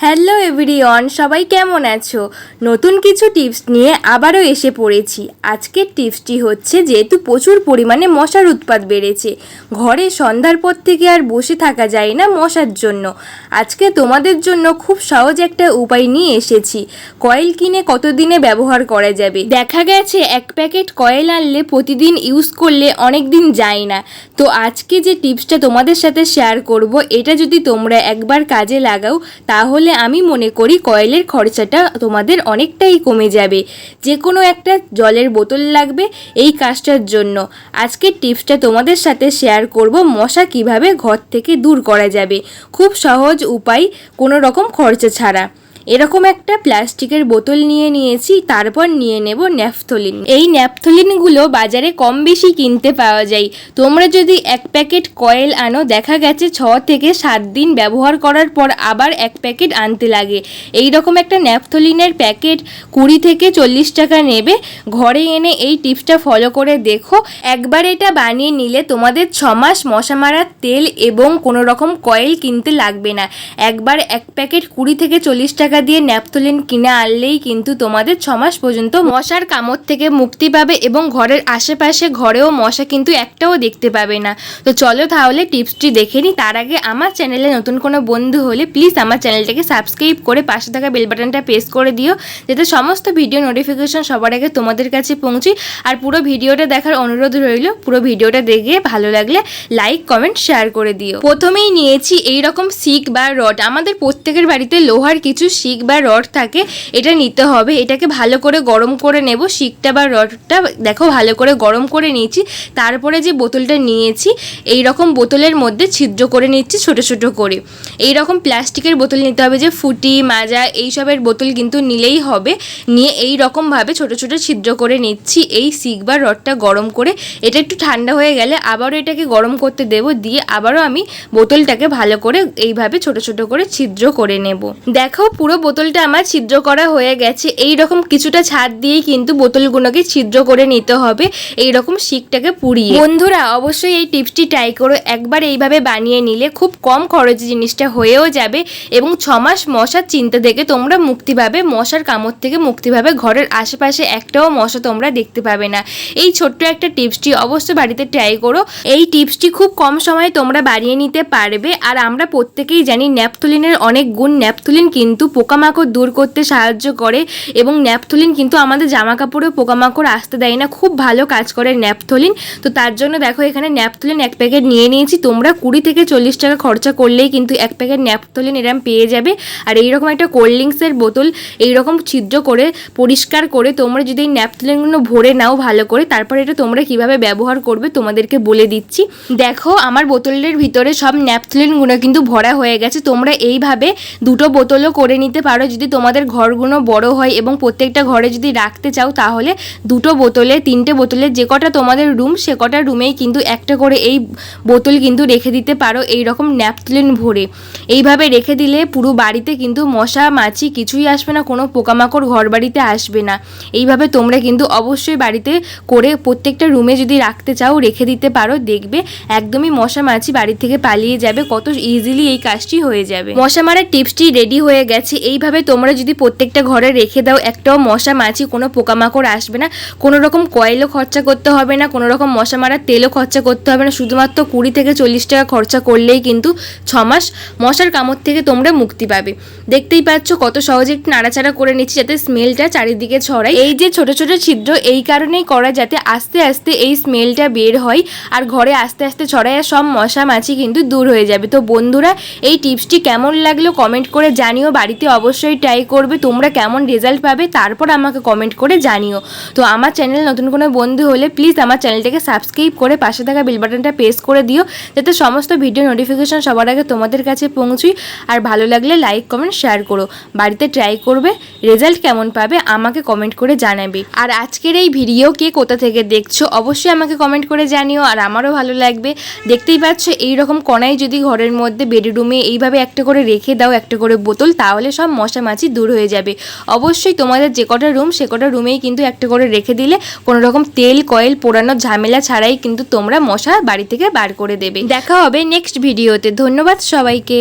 Hello everyone, সবাই কেমন আছো? নতুন কিছু টিপস নিয়ে আবারও এসে পড়েছি। আজকের টিপসটি হচ্ছে যেহেতু প্রচুর পরিমাণে মশার উৎপাত বেড়েছে, ঘরে সন্ধ্যার পর থেকে আর বসে থাকা যায় না মশার জন্য। আজকে তোমাদের জন্য খুব সহজ একটা উপায় নিয়ে এসেছি। কয়েল কিনে কতদিনে ব্যবহার করা যাবে? দেখা গেছে এক প্যাকেট কয়েল আনলে প্রতিদিন ইউজ করলে অনেক দিন যায় না। তো আজকে যে টিপসটা তোমাদের সাথে শেয়ার করব, এটা যদি তোমরা একবার কাজে লাগাও, তাহলে আমি মনে করি কয়েলের খরচাটা তোমাদের অনেকটাই কমে যাবে। যে কোনো একটা জলের বোতল লাগবে এই কাজটার জন্য। আজকের টিপসটা তোমাদের সাথে শেয়ার করব মশা কীভাবে ঘর থেকে দূর করা যাবে। খুব সহজ উপায় কোনো রকম খরচা ছাড়া। এরকম একটা প্লাস্টিকের বোতল নিয়ে নিয়েছি, তারপর নিয়ে নেব ন্যাপথলিন। এই ন্যাপথলিনগুলো বাজারে কম বেশি কিনতে পাওয়া যায়। তোমরা যদি এক প্যাকেট কয়েল আনো, দেখা গেছে ছ থেকে সাত দিন ব্যবহার করার পর আবার এক প্যাকেট আনতে লাগে। এই রকম একটা ন্যাপথলিনের প্যাকেট কুড়ি থেকে চল্লিশ টাকা নেবে। ঘরে এনে এই টিপসটা ফলো করে দেখো। একবার এটা বানিয়ে নিলে তোমাদের ছ মাস মশা মারার তেল এবং কোনো রকম কয়েল কিনতে লাগবে না। একবার এক প্যাকেট কুড়ি থেকে চল্লিশ টাকা দিয়ে ন্যাপথলিন কিনে আনলেই কিন্তু তোমাদের ছ মাস পর্যন্ত মশার কামড় থেকে মুক্তি পাবে এবং ঘরের আশেপাশে ঘরেও মশা কিন্তু একটাও দেখতে পাবে না। তো চলো তাহলে টিপসটি দেখে নিই। তার আগে আমার চ্যানেলে নতুন কোনো বন্ধু হলে প্লিজ আমার চ্যানেলটাকে সাবস্ক্রাইব করে পাশে থাকা বেল বাটনটা প্রেস করে দিও, যাতে সমস্ত ভিডিও নোটিফিকেশন সবার আগে তোমাদের কাছে পৌঁছি। আর পুরো ভিডিওটা দেখার অনুরোধ রইল, পুরো ভিডিওটা দেখে ভালো লাগলে লাইক, কমেন্ট, শেয়ার করে দিও। প্রথমেই নিয়েছি এই রকম সিক বা রড। আমাদের প্রত্যেকের বাড়িতে লোহার কিছু শিক বা রড থাকে, এটা নিতে হবে। এটাকে ভালো করে গরম করে নেব। শিকটা বা রডটা দেখো ভালো করে গরম করে নিয়েছি। তারপরে যে বোতলটা নিয়েছি এই রকম বোতলের মধ্যে ছিদ্র করে নিচ্ছি ছোট ছোট করে। এই রকম প্লাস্টিকের বোতল নিতে হবে যে ফুটি, মাজা এইসবের বোতল কিন্তু নিলেই হবে। নিয়ে এই রকমভাবে ছোট ছোট ছিদ্র করে নিচ্ছি। এই সিক বা রডটা গরম করে, এটা একটু ঠান্ডা হয়ে গেলে আবারও এটাকে গরম করতে দেব। দিয়ে আবারও আমি বোতলটাকে ভালো করে এইভাবে ছোট ছোট করে ছিদ্র করে নেব। দেখো পুরো বোতলটা আমার ছিদ্র করা হয়ে গেছে। এই রকম কিছুটা ছাদ দিয়েই কিন্তু বোতলগুলোকে ছিদ্র করে নিতে হবে এই রকম শিকটাকে পুড়িয়ে। বন্ধুরা, অবশ্যই এই টিপসটি ট্রাই করো। একবার এইভাবে বানিয়ে নিলে খুব কম খরচে জিনিসটা হয়েও যাবে এবং ছ মাস মশার চিন্তা থেকে তোমরা মুক্তি পাবে। মশার কামড় থেকে মুক্তি পাবে। ঘরের আশেপাশে একটাও মশা তোমরা দেখতে পাবে না। এই ছোট্ট একটা টিপসটি অবশ্যই বাড়িতে ট্রাই করো। এই টিপসটি খুব কম সময়ে তোমরা বানিয়ে নিতে পারবে। আর আমরা প্রত্যেকেই জানি ন্যাপথলিনের অনেক গুণ। ন্যাপথলিন কিন্তু পোকামাকড় দূর করতে সাহায্য করে এবং ন্যাপথলিন কিন্তু আমাদের জামা কাপড়েও পোকামাকড় আসতে দেয় না। খুব ভালো কাজ করে ন্যাপথলিন। তো তার জন্য দেখো এখানে ন্যাপথলিন এক প্যাকেট নিয়ে নিয়েছি। তোমরা কুড়ি থেকে চল্লিশ টাকা খরচা করলেই কিন্তু এক প্যাকেট ন্যাপথলিন এরম পেয়ে যাবে। আর এইরকম একটা কোল্ড ড্রিঙ্কসের বোতল এইরকম ছিদ্র করে, পরিষ্কার করে তোমরা যদি এই ন্যাপথলিনগুলো ভরে নাও ভালো করে, তারপর এটা তোমরা কীভাবে ব্যবহার করবে তোমাদেরকে বলে দিচ্ছি। দেখো আমার বোতলের ভিতরে সব ন্যাপথলিনগুলো কিন্তু ভরা হয়ে গেছে। তোমরা এইভাবে দুটো বোতলও করে নিতে পারো। যদি তোমাদের ঘরগুলো বড় হয় এবং প্রত্যেকটা ঘরে যদি রাখতে চাও, তাহলে দুটো বোতলে, তিনটে বোতলে, যে কটা তোমাদের রুম সে কটা রুমেই কিন্তু একটা করে এই বোতল কিন্তু রেখে দিতে পারো এই রকম ন্যাপথলিন ভরে। এইভাবে রেখে দিলে পুরো বাড়িতে কিন্তু মশা, মাছি কিছুই আসবে না, কোনো পোকামাকড় ঘর বাড়িতে আসবে না। এইভাবে তোমরা কিন্তু অবশ্যই বাড়িতে করে প্রত্যেকটা রুমে যদি রাখতে চাও, রেখে দিতে পারো। দেখবে একদমই মশা, মাছি বাড়ি থেকে পালিয়ে যাবে, কত ইজিলি এই কাজটি হয়ে যাবে। মশা মারার টিপসটি রেডি হয়ে গেছে। এইভাবে তোমরা যদি প্রত্যেকটা ঘরে রেখে দাও, একটাও মশা মাছি কোনো পোকামাকড় আসবে না। কোনো রকম কয়েলও খরচা করতে হবে না, কোনো রকম মশা মারার তেলও খরচা করতে হবে না। শুধুমাত্র কুড়ি থেকে চল্লিশ টাকা খরচা করলেই কিন্তু ছ মাস মশার কামড় থেকে তোমরা মুক্তি পাবে। দেখতেই পাচ্ছ কত সহজে একটু নাড়াচাড়া করে নিচ্ছি যাতে স্মেলটা চারিদিকে ছড়ায়। এই যে ছোট ছোট ছিদ্র, এই কারণেই করা যাতে আস্তে আস্তে এই স্মেলটা বের হয় আর ঘরে আস্তে আস্তে ছড়ায় আর সব মশা মাছি কিন্তু দূর হয়ে যাবে। তো বন্ধুরা, এই টিপসটি কেমন লাগল কমেন্ট করে জানিও। বাড়িতে অবশ্যই ট্রাই করবে, তোমরা কেমন রেজাল্ট পাবে, তারপর আমাকে কমেন্ট করে জানিও। তো আমার চ্যানেল নতুন কোনো বন্ধু হলে প্লিজ আমার চ্যানেলটাকে সাবস্ক্রাইব করে পাশে থাকা বেল বাটনটা প্রেস করে দিও, যাতে সমস্ত ভিডিও নোটিফিকেশন সবার আগে তোমাদের কাছে পৌঁছই। আর ভালো লাগলে লাইক কমেন্ট শেয়ার করো। বাড়িতে ট্রাই করবে রেজাল্ট কেমন পাবে আমাকে কমেন্ট করে জানাবে। আর আজকের এই ভিডিও কে কোথা থেকে দেখছ, অবশ্যই আমাকে কমেন্ট করে জানিও। আর আমারও ভালো লাগবে। দেখতেই পাচ্ছ এই রকম কণাই যদি ঘরের মধ্যে বেডরুমে এইভাবে একটা করে রেখে দাও, একটা করে বোতল, তাহলে সব মশা মাছি দূর হয়ে যাবে। অবশ্যই তোমাদের যে কটা রুম সে কটা রুমেই কিন্তু একটা করে রেখে দিলে কোনো রকম তেল, কয়েল পোড়ানোর ঝামেলা ছাড়াই কিন্তু তোমরা মশা বাড়ি থেকে বার করে দেবে। দেখা হবে নেক্সট ভিডিওতে ধন্যবাদ সবাইকে।